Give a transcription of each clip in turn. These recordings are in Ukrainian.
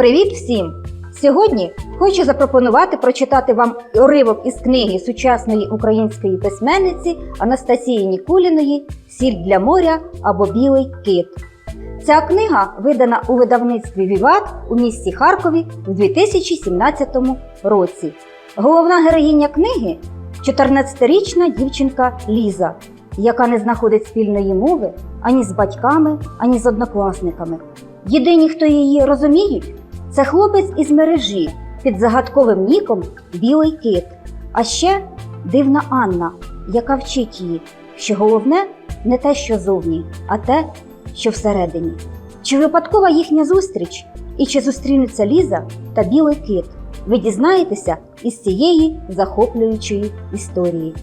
Привіт всім! Сьогодні хочу запропонувати прочитати вам уривок із книги сучасної української письменниці Анастасії Нікуліної Сіль для моря або Білий кит. Ця книга видана у видавництві Віват у місті Харкові в 2017 році. Головна героїня книги 14-річна дівчинка Ліза, яка не знаходить спільної мови ані з батьками, ані з однокласниками. Єдині, хто її розуміють, це хлопець із мережі під загадковим ніком Білий кит, а ще дивна Анна, яка вчить її, що головне не те, що зовні, а те, що всередині. Чи випадкова їхня зустріч, і чи зустрінуться Ліза та Білий кит? Ви дізнаєтеся із цієї захоплюючої історії.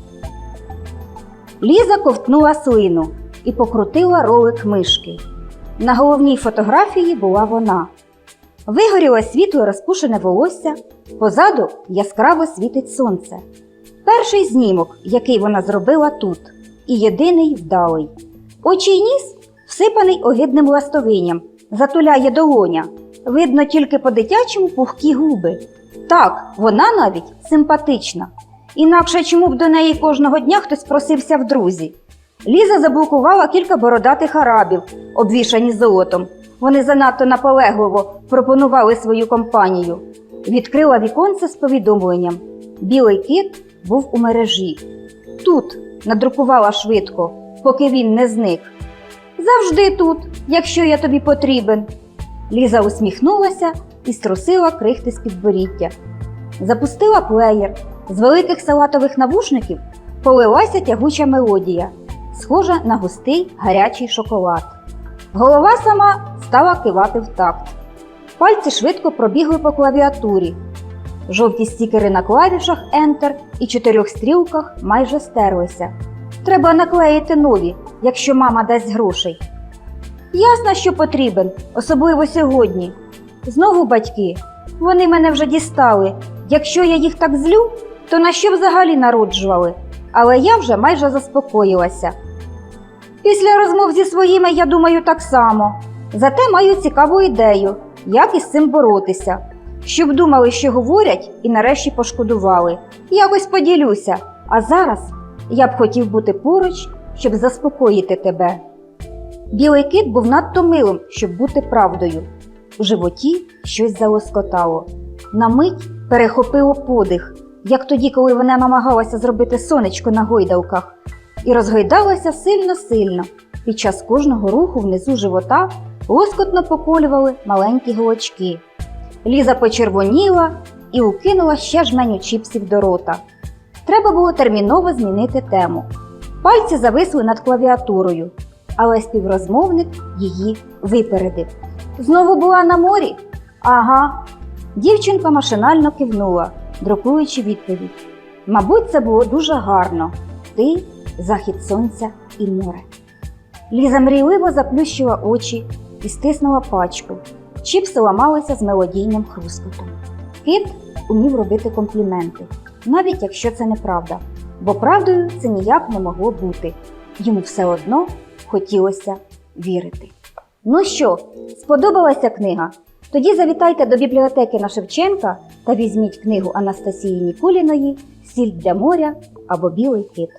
Ліза ковтнула слину і покрутила ролик мишки. На головній фотографії була вона. Вигоріло світло розпушене волосся, позаду яскраво світить сонце. Перший знімок, який вона зробила тут, і єдиний вдалий. Очі й ніс всипаний огидним ластовинням, затуляє долоня. Видно тільки по дитячому пухкі губи. Так, вона навіть симпатична. Інакше чому б до неї кожного дня хтось просився в друзі. Ліза заблокувала кілька бородатих арабів, обвішані золотом. Вони занадто наполегливо пропонували свою компанію. Відкрила віконце з повідомленням. Білий кит був у мережі. Тут надрукувала швидко, поки він не зник. Завжди тут, якщо я тобі потрібен. Ліза усміхнулася і струсила крихти з підборіддя. Запустила плеєр. З великих салатових навушників полилася тягуча мелодія, схожа на густий гарячий шоколад. Голова сама стала кивати в такт. Пальці швидко пробігли по клавіатурі. Жовті стікери на клавішах Enter і чотирьох стрілках майже стерлися. Треба наклеїти нові, якщо мама дасть грошей. Ясно, що потрібен, особливо сьогодні. Знову батьки. Вони мене вже дістали. Якщо я їх так злю, то на що взагалі народжували? Але я вже майже заспокоїлася. Після розмов зі своїми я думаю так само. Зате маю цікаву ідею, як із цим боротися. Щоб думали, що говорять, і нарешті пошкодували. Якось поділюся. А зараз я б хотів бути поруч, щоб заспокоїти тебе. Білий кит був надто милим, щоб бути правдою. У животі щось залоскотало. На мить перехопило подих, як тоді, коли вона намагалася зробити сонечко на гойдалках, і розгойдалася сильно-сильно. Під час кожного руху внизу живота лоскотно поколювали маленькі голочки. Ліза почервоніла і укинула ще жменю чіпсів до рота. Треба було терміново змінити тему. Пальці зависли над клавіатурою, але співрозмовник її випередив. Знову була на морі? Ага. Дівчинка машинально кивнула, друкуючи відповідь. Мабуть, це було дуже гарно. Ти, захід сонця і море. Ліза мрійливо заплющила очі і стиснула пачку. Чіпси ламалися з мелодійним хрускотом. Кит умів робити компліменти, навіть якщо це неправда, бо правдою це ніяк не могло бути. Йому все одно хотілося вірити. Ну що, сподобалася книга? Тоді завітайте до бібліотеки на Шевченка та візьміть книгу Анастасії Нікуліної Сіль для моря або Білий кит.